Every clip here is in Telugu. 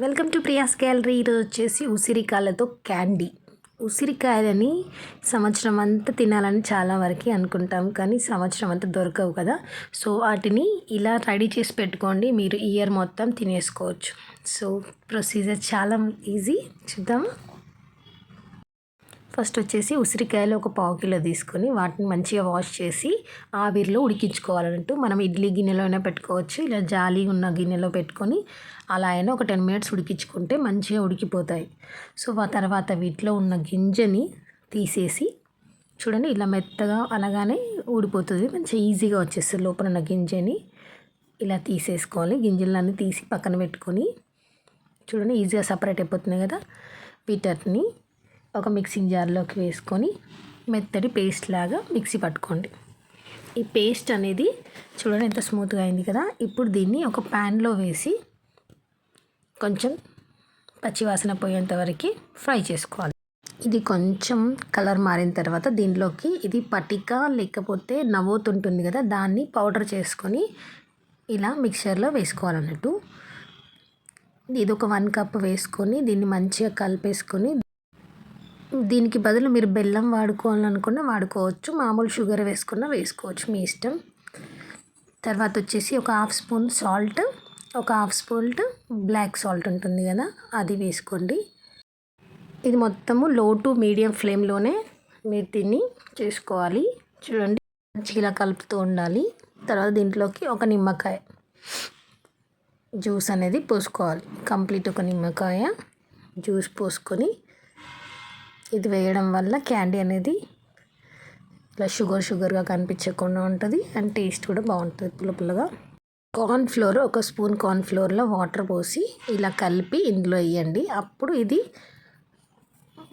Welcome to Priya's gallery. ఈరోజు వచ్చేసి ఉసిరికాయలతో క్యాండీ. ఉసిరికాయలని సంవత్సరం అంతా తినాలని చాలా వరకు అనుకుంటాం కానీ సంవత్సరం అంతా దొరకవు కదా. సో వాటిని ఇలా రెడీ చేసి పెట్టుకోండి మీరు ఇయర్ మొత్తం తినేసుకోవచ్చు. సో ప్రొసీజర్ చాలా ఈజీ. చూద్దాము? ఫస్ట్ వచ్చేసి ఉసిరికాయలు ఒక పావు కిలో తీసుకొని వాటిని మంచిగా వాష్ చేసి ఆవిరిలో ఉడికించుకోవాలన్నట్టు మనం ఇడ్లీ గిన్నెలో అయినా పెట్టుకోవచ్చు ఇలా జాలి ఉన్న గిన్నెలో పెట్టుకొని అలా అయినా ఒక టెన్ మినిట్స్ ఉడికించుకుంటే మంచిగా ఉడికిపోతాయి. సో ఆ తర్వాత వీటిలో ఉన్న గింజని తీసేసి చూడండి ఇలా మెత్తగా అనగానే ఊడిపోతుంది. మంచిగా ఈజీగా వచ్చేస్తుంది లోపల ఉన్న గింజని. ఇలా తీసేసుకోవాలి. గింజలన్నీ తీసి పక్కన పెట్టుకొని చూడండి ఈజీగా సపరేట్ అయిపోతుంది కదా వీటన్ని ఒక మిక్సింగ్ జార్లోకి వేసుకొని మెత్తటి పేస్ట్ లాగా మిక్సీ పట్టుకోండి. ఈ పేస్ట్ అనేది చూడండి ఎంత స్మూత్గా అయింది కదా. ఇప్పుడు దీన్ని ఒక ప్యాన్లో వేసి కొంచెం పచ్చివాసన పోయేంత వరకు ఫ్రై చేసుకోవాలి. ఇది కొంచెం కలర్ మారిన తర్వాత దీనిలోకి ఇది పటిక లేకపోతే నవ్వుతుంటుంది కదా దాన్ని పౌడర్ చేసుకొని ఇలా మిక్చర్లో వేసుకోవాలన్నట్టు. ఇది ఒక వన్ కప్ వేసుకొని దీన్ని మంచిగా కలిపేసుకొని దీనికి బదులు మీరు బెల్లం వాడుకోవాలనుకున్న వాడుకోవచ్చు. మామూలు షుగర్ వేసుకున్న వేసుకోవచ్చు. మీ ఇష్టం. తర్వాత వచ్చేసి ఒక హాఫ్ స్పూన్ సాల్ట్ ఒక హాఫ్ స్పూన్ బ్లాక్ సాల్ట్ ఉంటుంది కదా అది వేసుకోండి. ఇది మొత్తము లో టు మీడియం ఫ్లేమ్లోనే మీరు తిని చేసుకోవాలి. చూడండి మంచిగా కలుపుతూ ఉండాలి. తర్వాత దీంట్లోకి ఒక నిమ్మకాయ జ్యూస్ అనేది పోసుకోవాలి. కంప్లీట్ ఒక నిమ్మకాయ జ్యూస్ పోసుకొని ఇది వేయడం వల్ల క్యాండీ అనేది ఇలా షుగర్ షుగర్గా కనిపించకుండా ఉంటుంది అండ్ టేస్ట్ కూడా బాగుంటుంది పుల్ల పుల్లగా. కార్న్ ఫ్లోర్ ఒక స్పూన్ కార్న్ ఫ్లోర్లో వాటర్ పోసి ఇలా కలిపి ఇందులో వేయండి. అప్పుడు ఇది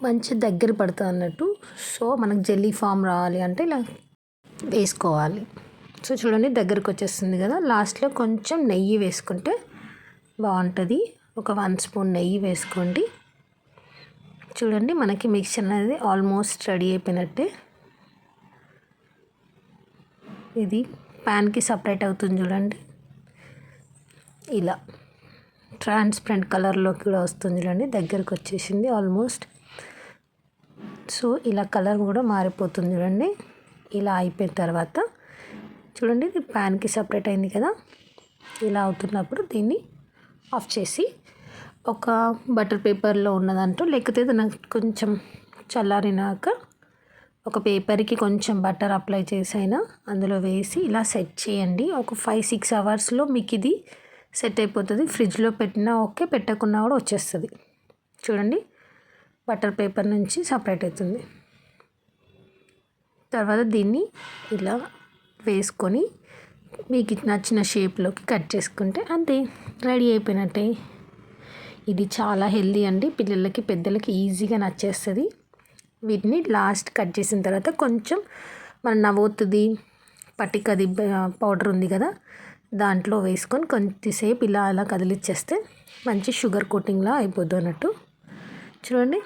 మంచి దగ్గర పడుతుంది అన్నట్టు. సో మనకు జెల్లీ ఫామ్ రావాలి అంటే ఇలా వేసుకోవాలి. సో చూడండి దగ్గరకు వచ్చేస్తుంది కదా. లాస్ట్లో కొంచెం నెయ్యి వేసుకుంటే బాగుంటుంది. ఒక వన్ స్పూన్ నెయ్యి వేసుకోండి. చూడండి మనకి మిక్చర్ అనేది ఆల్మోస్ట్ రెడీ అయిపోయినట్టే. ఇది ప్యాన్కి సపరేట్ అవుతుంది చూడండి. ఇలా ట్రాన్స్పరెంట్ కలర్లోకి కూడా వస్తుంది చూడండి దగ్గరకు వచ్చేసింది ఆల్మోస్ట్. సో ఇలా కలర్ కూడా మారిపోతుంది చూడండి. ఇలా అయిపోయిన తర్వాత చూడండి ఇది ప్యాన్కి సపరేట్ అయింది కదా. ఇలా అవుతున్నప్పుడు దీన్ని ఆఫ్ చేసి ఒక బటర్ పేపర్లో ఉన్నదంటూ లేకపోతే నాకు కొంచెం చల్లారినాక ఒక పేపర్కి కొంచెం బటర్ అప్లై చేసైనా అందులో వేసి ఇలా సెట్ చేయండి. ఒక ఫైవ్ సిక్స్ అవర్స్లో మీకు ఇది సెట్ అయిపోతుంది. ఫ్రిడ్జ్లో పెట్టినా ఓకే పెట్టకున్నా కూడా వచ్చేస్తుంది. చూడండి బటర్ పేపర్ నుంచి సపరేట్ అవుతుంది తర్వాత దీన్ని ఇలా వేసుకొని మీకు నచ్చిన షేప్లోకి కట్ చేసుకుంటే అంతే రెడీ అయిపోయినట్టే. ఇది చాలా హెల్దీ అండి. పిల్లలకి పెద్దలకి ఈజీగా నచ్చేస్తుంది. వీటిని లాస్ట్ కట్ చేసిన తర్వాత కొంచెం మన నవ్వుతుంది పటికది పౌడర్ ఉంది కదా దాంట్లో వేసుకొని కొంచెంసేపు ఇలా అలా కదిలిచ్చేస్తే మంచి షుగర్ కోటింగ్లా అయిపోద్ది అన్నట్టు. చూడండి.